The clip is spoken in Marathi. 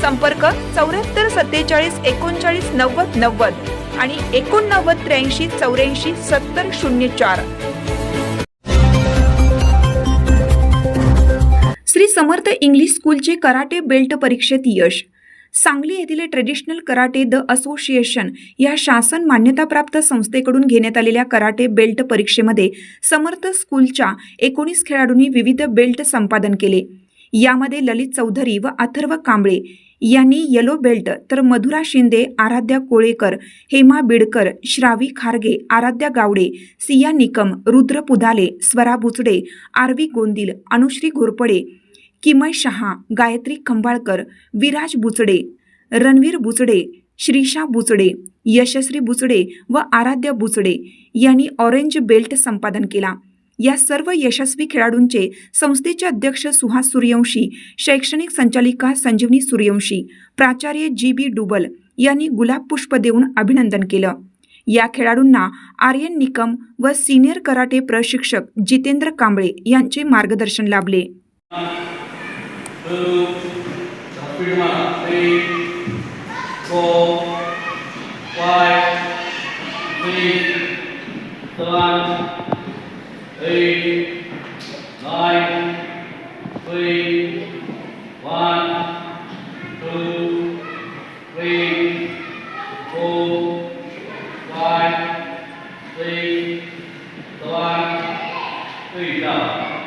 संपर्क चौऱ्याहत्तर सत्तेचाळीस एकोणचाळीस नव्वद नव्वद आणि एकोणनव्वद त्र्याऐंशी चौऱ्याऐंशी सत्तर शून्य चार. श्री समर्थ इंग्लिश स्कूलचे कराटे बेल्ट परीक्षेत यश. सांगली येथील ट्रेडिशनल कराटे द असोसिएशन या शासन मान्यताप्राप्त संस्थेकडून घेण्यात आलेल्या कराटे बेल्ट परीक्षेमध्ये समर्थ स्कूलच्या एकोणीस खेळाडूंनी विविध बेल्ट संपादन केले. यामध्ये ललित चौधरी व अथर्व कांबळे यांनी येलो बेल्ट तर मधुरा शिंदे आराध्या कोळेकर हेमा बिडकर श्रावी खारगे आराध्या गावडे सिया निकम रुद्र पुधाले स्वरा बुचडे आरवी गोंदिल अनुश्री घोरपडे किमय शहा गायत्री खंबाळकर विराज बुचडे रणवीर बुचडे श्रीशा बुचडे यशस्वी बुचडे व आराध्य बुचडे यांनी ऑरेंज बेल्ट संपादन केला. या सर्व यशस्वी खेळाडूंचे संस्थेचे अध्यक्ष सुहास सूर्यवंशी शैक्षणिक संचालिका संजीवनी सूर्यवंशी प्राचार्य जी बी डुबल यांनी गुलाब पुष्प देऊन अभिनंदन केलं. या खेळाडूंना आर्यन निकम व सिनियर कराटे प्रशिक्षक जितेंद्र कांबळे यांचे मार्गदर्शन लाभले. Two, three, four, eight, nine, three, one, two, three, four, five, six, seven, 对上。